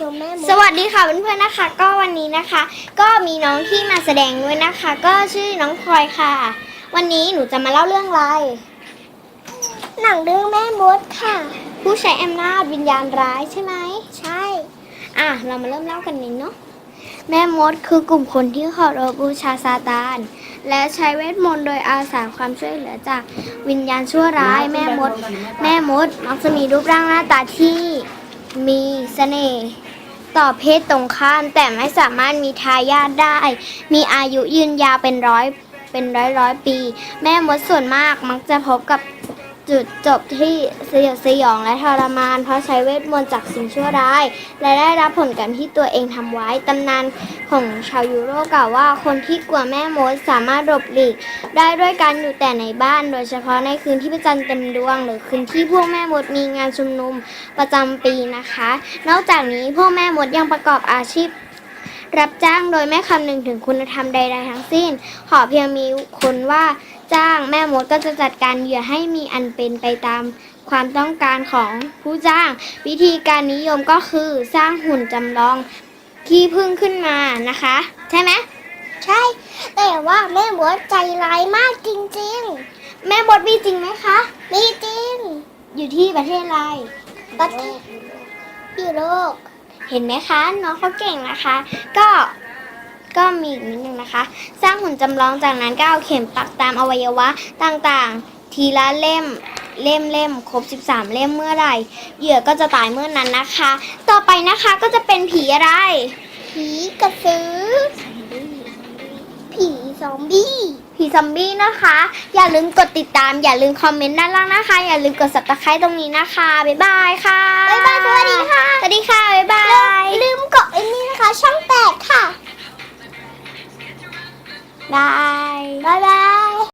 ชมแม่มดสวัสดีค่ะเพื่อนๆนะคะ ก็วันนี้นะคะ ก็มีน้องที่มาแสดงด้วยนะคะ ก็ชื่อน้องพลอยค่ะ วันนี้หนูจะมาเล่าเรื่องอะไร หนังเรื่องแม่มดค่ะ ผู้ใช้อำนาจวิญญาณร้ายใช่ไหมใช่ อะเรามาเริ่มเล่ากันนี้เนาะแม่มดคือกลุ่มคนที่เคารพบูชาซาตาน และใช้เวทมนต์โดยอาศัยความช่วยเหลือจากวิญญาณชั่วร้าย แม่มด แม่มดมักจะมีรูปร่างหน้าตาที่มีเสน่ห์ ต่อเพศตรงข้าม แต่ไม่สามารถมีทายาทได้ มีอายุยืนยาวเป็นร้อยเป็นร้อยร้อยปี แม่มดส่วนมากมักจะพบกับ จุดจบที่สยดสยองและทรมาน เพราะใช้เวทมนต์จากสิ่งชั่วร้าย และได้รับผลกรรมที่ตัวเองทำไว้ ตำนานของชาวยุโรปกล่าวว่าคนที่กลัวแม่มดสามารถหลบหลีก ได้ด้วยการอยู่แต่ในบ้าน โดยเฉพาะในคืนที่พระจันทร์เต็มดวง หรือคืนที่พวกแม่มดมีงานชุมนุมประจำปีนะคะ นอกจากนี้พวกแม่มดยังประกอบอาชีพรับจ้างโดยไม่คำนึงถึงคุณธรรมใด ๆ ทั้งสิ้น ขอเพียงมีคนว่า จ้าง แม่มดก็จะจัดการเหยื่อให้มีอันเป็นไปตามความต้องการของผู้จ้าง วิธีการนิยมก็คือสร้างหุ่นจำลองที่พึ่งขึ้นมานะคะ ใช่ไหมใช่ แต่ว่าแม่มดใจร้ายมากจริงแม่มดมีจริงไหมคะๆมีจริง อยู่ที่ประเทศอะไรประเทศยุโรปเห็นไหมคะ น้องเขาเก่งนะคะ ก็ ก็มีอีกนิดนึงนะคะ สร้างหุ่นจำลองจากนั้นก็เอาเข็มปักตามอวัยวะต่างๆ ทีละเล่มเล่มเล่มครบ 13 เล่มเมื่อไหร่เหยื่อก็จะตายเมื่อนั้นนะคะ ต่อไปนะคะก็จะเป็นผีอะไร ผีกระสือ ผีซอมบี้ผีซอมบี้นะคะ อย่าลืมกดติดตาม อย่าลืมคอมเมนต์ด้านล่างนะคะ อย่าลืมกด subscribe ตรงนี้นะคะ บ๊ายบายค่ะ บ๊ายบาย สวัสดีค่ะ สวัสดีค่ะ บ๊ายบาย นะค